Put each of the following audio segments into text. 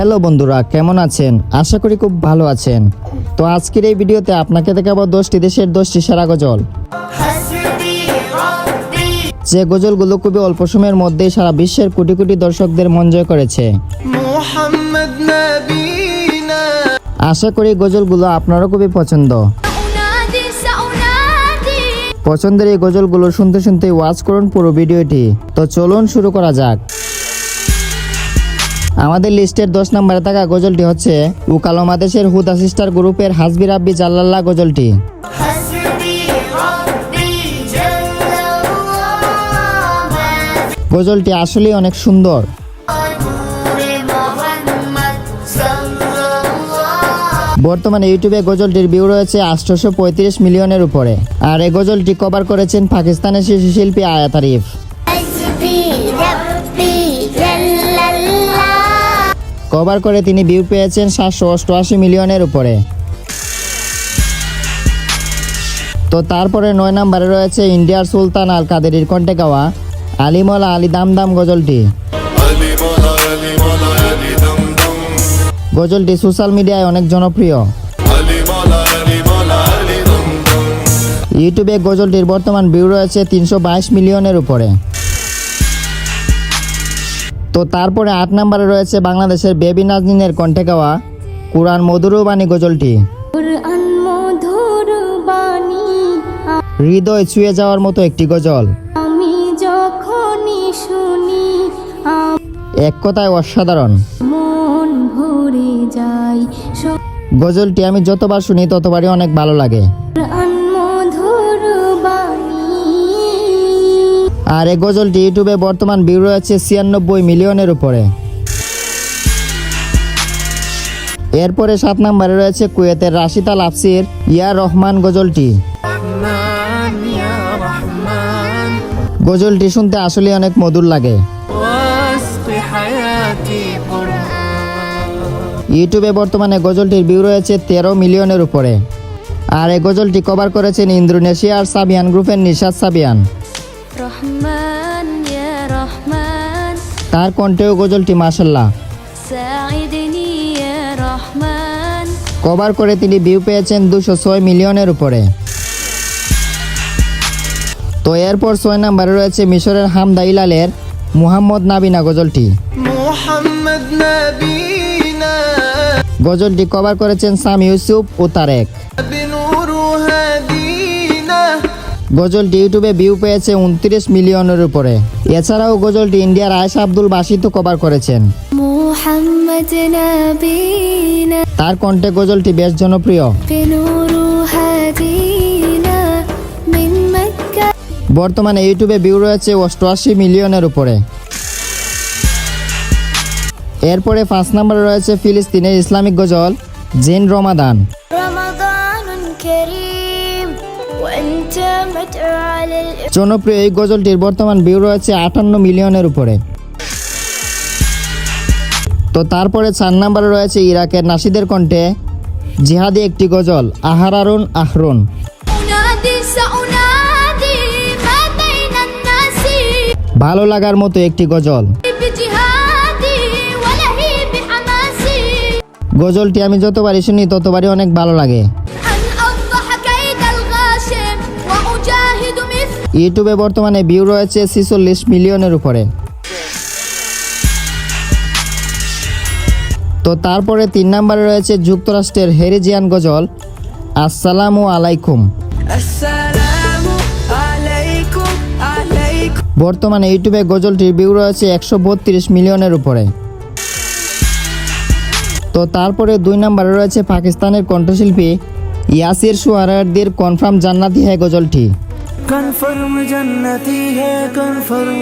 Hello বন্ধুরা কেমন আছেন? আশা করি খুব ভালো আছেন। তো আজকের এই ভিডিওতে আপনাকে দেখাবো দশটি দেশের দশটি সেরা গজল। যে গজলগুলো খুবই অল্প সময়ের মধ্যেই সারা বিশ্বের কোটি কোটি দর্শকদের মন জয় করেছে। আশা করি গজলগুলো আপনারও খুবই পছন্দ। পছন্দের এই গজলগুলো শুনতে শুনতে ওয়াচ করুন পুরো ভিডিওটি। তো চলুন শুরু করা যাক। আমাদের লিস্টের দশ নম্বরে থাকা গজলটি হচ্ছে, উকালমা মাদেশের হুদা সিস্টার গ্রুপের হাসবি রাব্বি জাল্লাল্লাহ গজলটি। গজলটি আসলেই অনেক সুন্দর। বর্তমানে ইউটিউবে গজলটির ভিউ রয়েছে আটশোশো মিলিয়নের উপরে। আর এ গজলটি কভার করেছেন পাকিস্তানের শিশু শিল্পী আয়াত আরিফ কভার করে তিনি ভিউ পেয়েছেন সাতশো অষ্টআশি মিলিয়নের উপরে তো তারপরে নয় নম্বরে রয়েছে ইন্ডিয়ার সুলতান আল কাদেরির কণ্ঠে গাওয়া আলিমলা আলী দাম দাম গজলটি. গজলটি সোশ্যাল মিডিয়ায় অনেক জনপ্রিয়. ইউটিউবে গজলটির বর্তমান ভিউ রয়েছে তিনশো বাইশ মিলিয়নের উপরে তো তারপরে আট নম্বরে রয়েছে বাংলাদেশের বেবি নাজনিনের কণ্ঠে গাওয়া কোরআন মধুরবাণী গজলটি। হৃদয় ছুঁয়ে যাওয়ার মতো একটি গজল। আমি যখনই শুনি এক কথায় অসাধারণ। মন ভরে যায়। গজলটি আমি যতবার শুনি ততবারই অনেক ভালো লাগে। আর এই গজলটি ইউটিউবে বর্তমান ভিউ রয়েছে ছিয়ানব্বই মিলিয়নের উপরে। এরপরে সাত নম্বরে রয়েছে কুয়েতের রাশিতা লাফসির ইয়া রহমান গজলটি। গজলটি শুনতে আসলে অনেক মধুর লাগে। ইউটিউবে বর্তমানে গজলটির ভিউ রয়েছে তেরো মিলিয়নের উপরে। আর এই গজলটি কভার করেছেন ইন্দোনেশিয়ার সাবিয়ান গ্রুপের নিশাদ সাবিয়ান। তার কণ্ঠে গজলটি মাসাল্লাহ কভার করে তিনি ভিউ পেয়েছেন দুশো ছয় মিলিয়নের উপরে। তো এরপর ছয় নাম্বারে রয়েছে মিশরের হামদা ইলালের মুহাম্মদ নাবিনা গজলটি। গজলটি কভার করেছেন সাম ইউসুফ ও তারেক। গজলটি ইউটিউবে ভিউ পেয়েছে উনত্রিশ মিলিয়নের উপরে। এছাড়াও গজলটি ইন্ডিয়ার আয়েশা আব্দুল বাসিত কভার করেছেন। তার কণ্ঠে গজলটি বেশ জনপ্রিয়। বর্তমানে ইউটিউবে ভিউ রয়েছে অষ্টআশি মিলিয়নের উপরে। এরপরে পাঁচ নম্বরে রয়েছে ফিলিস্তিনের ইসলামিক গজল জিন রমাদান। রমাদান জনপ্রিয় এই গজলটির বর্তমান ভিউ রয়েছে আটান্ন মিলিয়নের উপরে। তো তারপরে চার নাম্বারে রয়েছে ইরাকের নাসিদের কণ্ঠে জিহাদি একটি গজল আহারারুন আহরুন। ভালো লাগার মতো একটি গজল। গজলটি আমি যতবারই শুনি ততবারই অনেক ভালো লাগে। ইউটিউবে বর্তমানে ভিউ রয়েছে ছেচল্লিশ মিলিয়নের উপরে। তো তারপরে তিন নম্বরে রয়েছে যুক্তরাষ্ট্রের হেরিজিয়ান গজল আসসালামু আলাইকুম। বর্তমানে ইউটিউবে গজলটির ভিউ রয়েছে একশো বত্রিশ মিলিয়নের উপরে। তো তারপরে দুই নম্বরে রয়েছে পাকিস্তানের কণ্ঠশিল্পী ইয়াসির সুয়ারারদের কনফার্ম জান্নাতি হ্যাঁ গজলটি। কনফার্ম কনফার্ম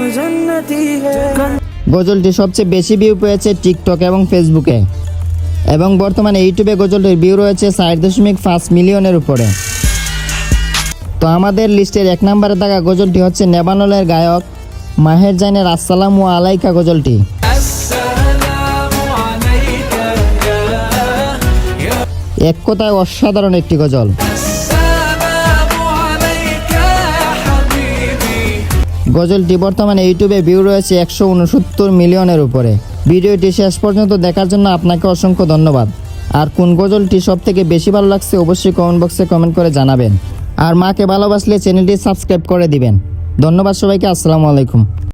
গজলটি সবচেয়ে বেশি ভিউ পেয়েছে টিকটক এবং ফেসবুকে এবং বর্তমানে ইউটিউবে গজলটির ভিউ রয়েছে চার দশমিক পাঁচ মিলিয়নের উপরে। তো আমাদের লিস্টের এক নম্বরে থাকা গজলটি হচ্ছে নেবানলের গায়ক মাহের জাইনের ও আলাইকা গজলটি। এক কথায় অসাধারণ একটি গজল। গজলটি বর্তমানে ইউটিউবে ভিউ রয়েছে একশো উনসত্তর মিলিয়নের উপরে। ভিডিওটি শেষ পর্যন্ত দেখার জন্য আপনাকে অসংখ্য ধন্যবাদ। আর কোন গজলটি সব থেকে বেশি ভালো লাগছে অবশ্যই কমেন্ট বক্সে কমেন্ট করে জানাবেন। আর মাকে ভালোবাসলে চ্যানেলটি সাবস্ক্রাইব করে দিবেন। ধন্যবাদ সবাইকে, আসসালামু আলাইকুম।